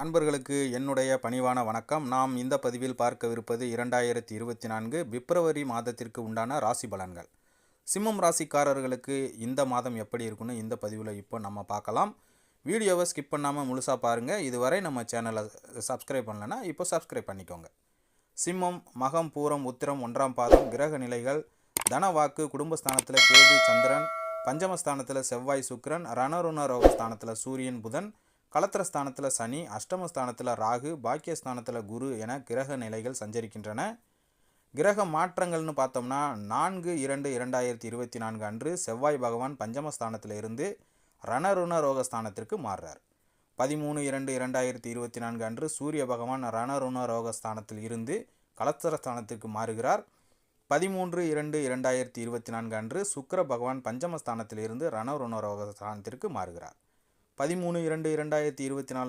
அன்பர்களுக்கு என்னுடைய பணிவான வணக்கம். நாம் இந்த பதிவில் பார்க்கவிருப்பது இரண்டாயிரத்தி இருபத்தி நான்கு பிப்ரவரி மாதத்திற்கு உண்டான ராசி பலன்கள். சிம்மம் ராசிக்காரர்களுக்கு இந்த மாதம் எப்படி இருக்குன்னு இந்த பதிவில் இப்போ நம்ம பார்க்கலாம். வீடியோவை ஸ்கிப் பண்ணாமல் முழுசாக பாருங்கள் இதுவரை நம்ம சேனலை சப்ஸ்கிரைப் பண்ணலைன்னா இப்போ சப்ஸ்கிரைப் பண்ணிக்கோங்க. சிம்மம் மகம் பூரம் உத்திரம் ஒன்றாம் பாதம் கிரக நிலைகள் தனவாக்கு குடும்பஸ்தானத்தில் கேது சந்திரன் பஞ்சமஸ்தானத்தில் செவ்வாய் சுக்கரன் ரணருணரோக ஸ்தானத்தில் சூரியன் புதன் கலத்திரஸ்தானத்தில் சனி அஷ்டமஸ்தானத்தில் ராகு பாக்கியஸ்தானத்தில் குரு என கிரக நிலைகள் சஞ்சரிக்கின்றன. கிரக மாற்றங்கள்னு பார்த்தோம்னா நான்கு இரண்டு இரண்டாயிரத்தி இருபத்தி நான்கு அன்று செவ்வாய் பகவான் பஞ்சமஸ்தானத்தில் இருந்து ரணருண ரோகஸ்தானத்திற்கு மாறுறார். பதிமூணு இரண்டு இரண்டாயிரத்தி இருபத்தி நான்கு அன்று சூரிய பகவான் ரணருண ரோகஸ்தானத்தில் இருந்து கலத்திரஸ்தானத்திற்கு மாறுகிறார். பதிமூன்று இரண்டு இரண்டாயிரத்தி இருபத்தி நான்கு அன்று சுக்கர பகவான் பஞ்சமஸ்தானத்தில் இருந்து ரணருண ரோகஸ்தானத்திற்கு மாறுகிறார். பதிமூணு இரண்டு இரண்டாயிரத்தி இருபத்தி நாலு